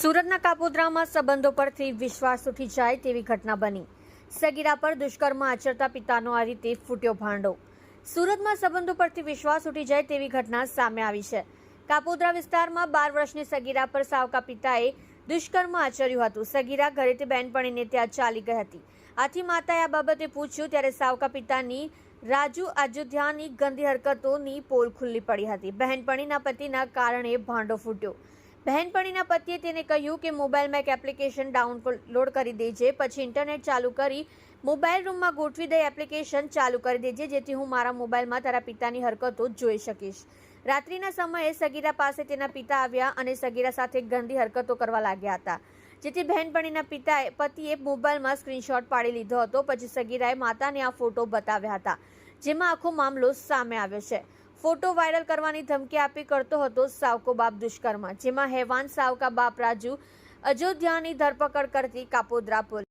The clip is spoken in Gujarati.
સુરતના કાપોદ્રામાં સંબંધો પરથી વિશ્વાસ ઉઠી જાય તેવી ઘટના બની. સગીરા પર દુષ્કર્મ આચરતા પિતાનો આ રીતે ફૂટ્યો ભાંડો. સુરતમાં સંબંધો પરથી વિશ્વાસ ઉઠી જાય તેવી ઘટના સામે આવી છે. કાપોદ્રા વિસ્તારમાં બાર વર્ષની સગીરા પર સાવકા પિતાએ દુષ્કર્મ આચર્યું હતું. સગીરા ઘરેથી બહેનપણીને ત્યાં ચાલી ગઈ હતી. આથી માતાએ આ બાબતે પૂછ્યું, ત્યારે સાવકા પિતાની રાજુ અયોધ્યાની ગંદી હરકતોની પોલ ખુલ્લી પડી હતી. બહેનપણીના પતિના કારણે ભાંડો ફૂટ્યો. બહેનપણીના પતિએ તેને કહ્યું કે મોબાઈલમાં એક એપ્લિકેશન ડાઉનલોડ કરી દેજે, પછી ઇન્ટરનેટ ચાલુ કરી મોબાઈલ રૂમમાં ગોઠવી દઈ એપ્લિકેશન ચાલુ કરી દેજે, જેથી હું મારા મોબાઈલમાં તારા પિતાની હરકતો જોઈ શકીશ. રાત્રિના સમયે સગીરા પાસે તેના પિતા આવ્યા અને સગીરા સાથે ગંદી હરકતો કરવા લાગ્યા હતા, જેથી બહેનપણીના પિતાએ પતિએ મોબાઈલમાં સ્ક્રીનશોટ પાડી લીધો હતો, પછી સગીરાએ માતાને આ ફોટો બતાવ્યા હતા, જેમાં આખો મામલો સામે આવ્યો છે. ફોટો વાયરલ કરવાની ધમકી આપી કરતો હતો સાવકો બાપ દુષ્કર્મ, જેમાં હેવાન સાવકા બાપ રાજુ અયોધ્યાની ધરપકડ કરતી કાપોદ્રા પોલીસ